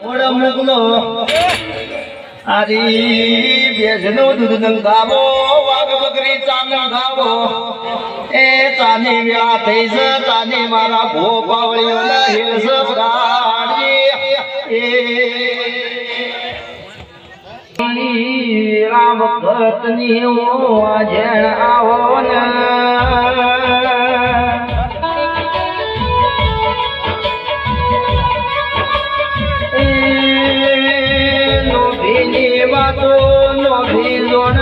ઓળા મોકલો આરી ભેંસનો દૂધ બકરી ચાન ગાવો એ ચાની વ્યા થઈ છે ચાની મારા ભો પાવળીઓ ના હિલસ એ રામ ભક્તની આવો ને. વાતો નોભી લોણ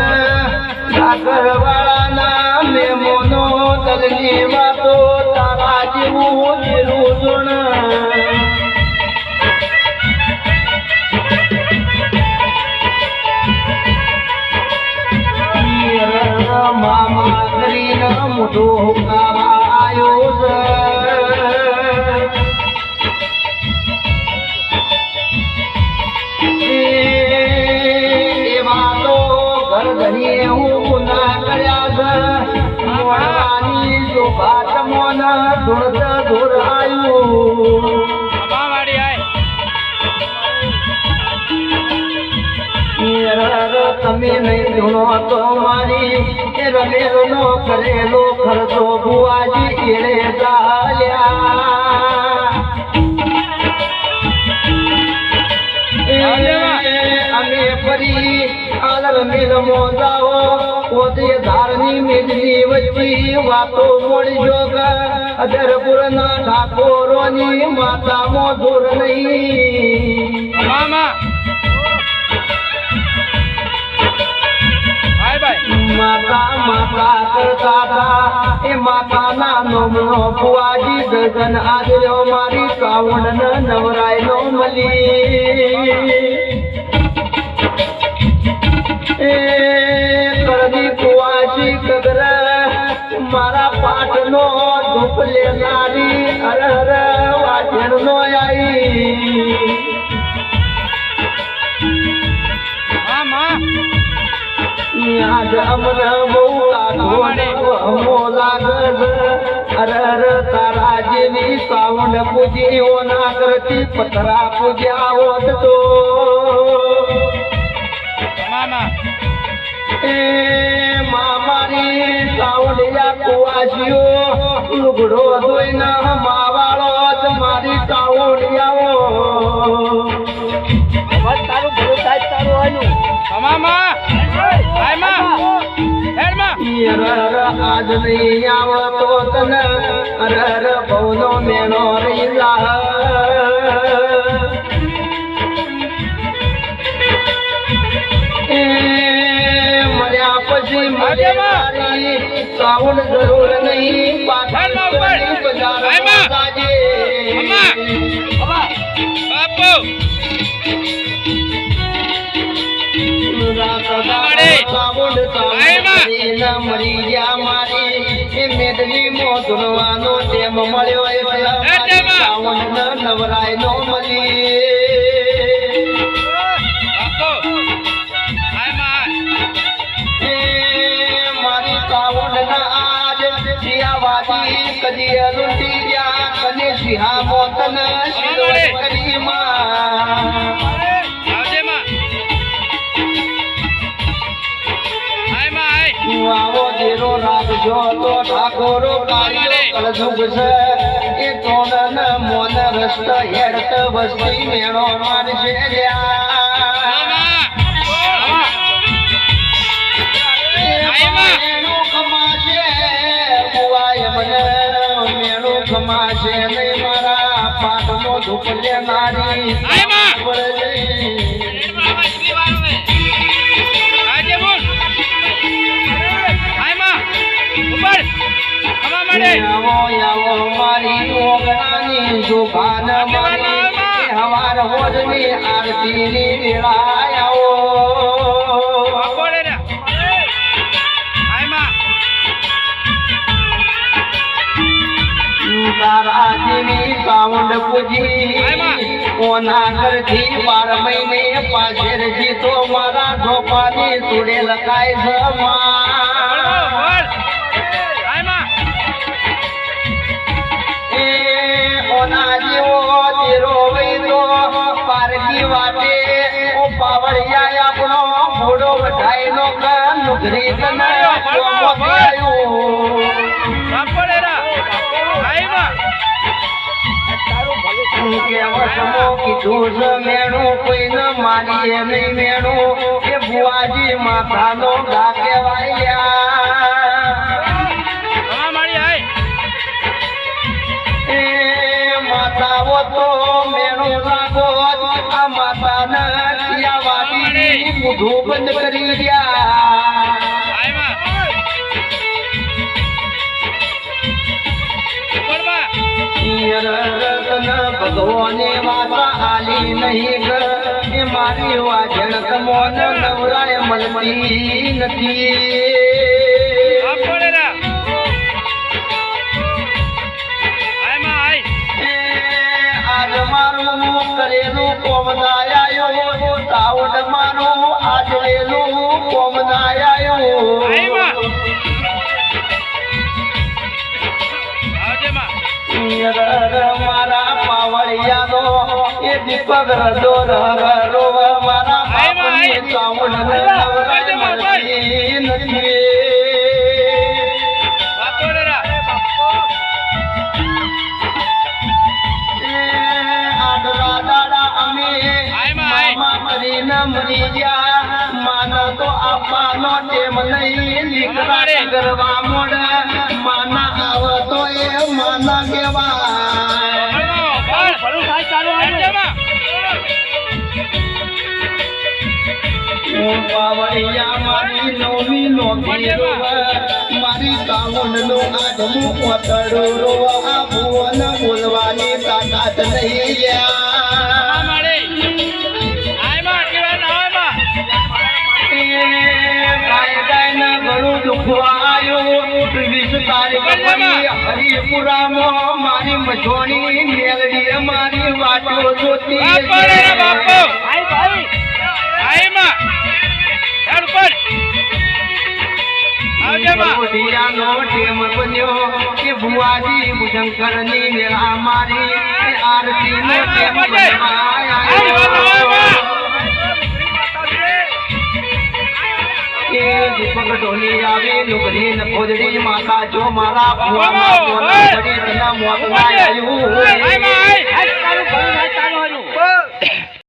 સાગર વાળાના મેમોનો તલની ધૂણો તો મારી એ રમેલો નો કરેલો ખર્ચો બુઆજી એળે ચાલ્યા. અમે ફરી આલર મિલ મોજાઓ પોતે ધારની મેજની વચ્ચી વાતો મોડજો અધરપુર ના ઠાકોરોની માતા મો દૂર નહીં માતા માતા કરતા એ માતાના નોમનો ફુવાજી ગગન આદર્યો મારી કાવણ નવરાય નો મલી. એ કરદી કુવાસી કગર મારા પાટનો ધૂપ લેનારી હર હર વાજણ આઈ. અમને બહુ લાગો લાગસ અરે અરે ના માવાળો જ મારી સાવડિયાઓ અરર આજ નહીં આવતો તને અરર બહુનો મેણો રહી લા એ મર્યા પછી મર્યા સાઉન્ડ જરૂર નહીં પાછળ કોની સાઉન્ડ મરી ગયા મારી. એ મેદની મોધવાનો ટેમ મળ્યો સાઉન્ડ નવરાય નો મળી. મારી કાવડ ના આજ કદી અરુટી ગયા. કને સિંહા મોતન શિરો કરી રાખજો તો ઠાકોરો કાળિયો કળજુગ છે. એ તોડન મોન રસ્ત હેડત વસ્તી મેળો મેણું ખમાશે નહીં મારા ધૂપ લેનારી આવો આવો મારી ઓગણાની શોભાન મારી. હવાર હોજની આરતીની વેળા આવો. તારા જેવી કાવડ પૂજી. કોના ઘરથી બાર મહિને પાછેર જીતો મારા ધોપાની સુડે લખાય છે કોઈને મારીએ નહીં મેણું. એ ભુવાજી માથાનો ઘા મૂઢું બંધ કરી ગયા ભગવાને વાતા આલી નહીં ગ એ મારી વાજણ તમોન નવરાય મળતી નથી કરેલું કોમ તાવડ મારું આજેલું કોમ ના આયો મારા પાવળિયાનો એ દીપક રદો રરો મારા બાપની મળતી નથી. મરી ગયા. માના તો આપવાનો ટેમ નહીં દીકરા કરવા મોડ માના આવ તો એ માના કહેવાય મારી નવમી નો રોવ મારી કામુંડનું આઠમું પોતડું રોવ આ ભુવન બોલવાની તાકાત નહીં યા. દુખવા વીસ તારીખ મારી મજોણી મેલડી મારી વાટો જોતી મોઢિયાનો ટેમ બન્યો કે ભુવાજી ભુજંકરની મેળા મારી આરતી ટેમ માતા જો મારા ભુવામાં મોના પડી તેના મોત ના આવ્યું